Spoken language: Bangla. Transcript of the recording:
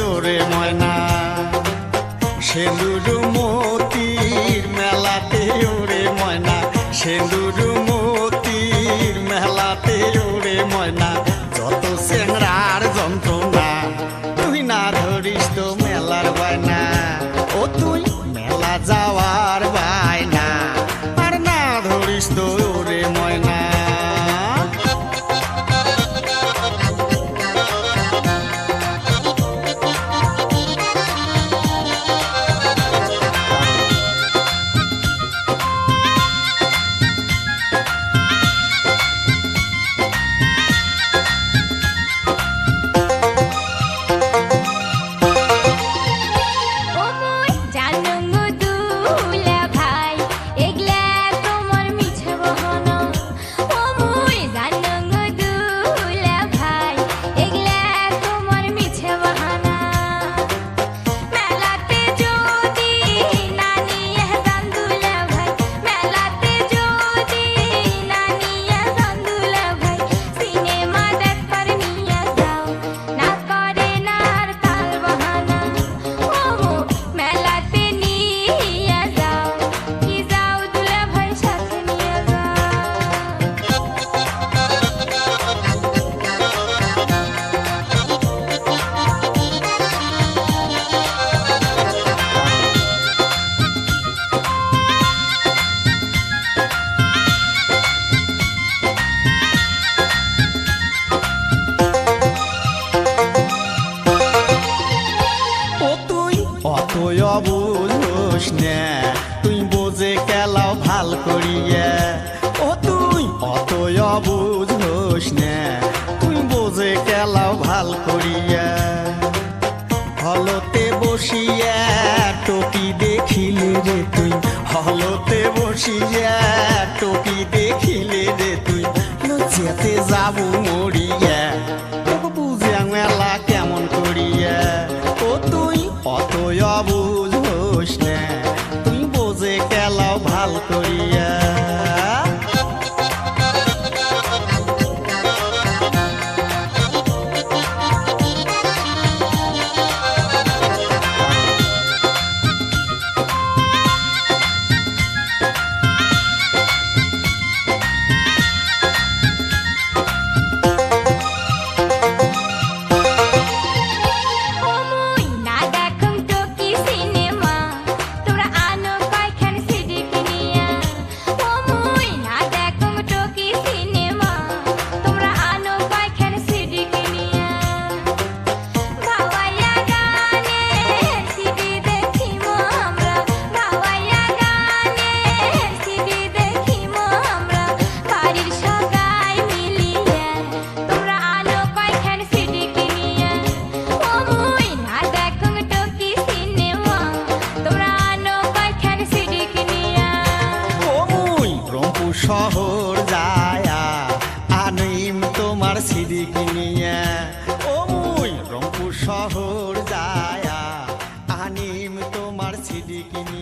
ওরে ময়না। সেলুর মতির মেলাতে ওরে ময়না। সেলুর মতির মেলাতে ওরে ময়না। যত সেংরার যন্ত্রণা, তুই না ধরিস তো মেলার বায়না। ও তুই মেলা যাওয়ার বা তুই অবুঝোস না। তুই বোঝে কেলাও ভালো করিয়া। ও তুই অত অবুঝোস নে। তুই বোঝে কেলাও ভালো করিয়া। হলতে বসিয়া টকি দেখিলি রে তুই। হলতে বসিয়া। শহর যায়া, আনিম তোমার সিদিকি নিয়া ও মুই রংপুর শহর যায়া, আনিম তোমার সিদিকি নিয়া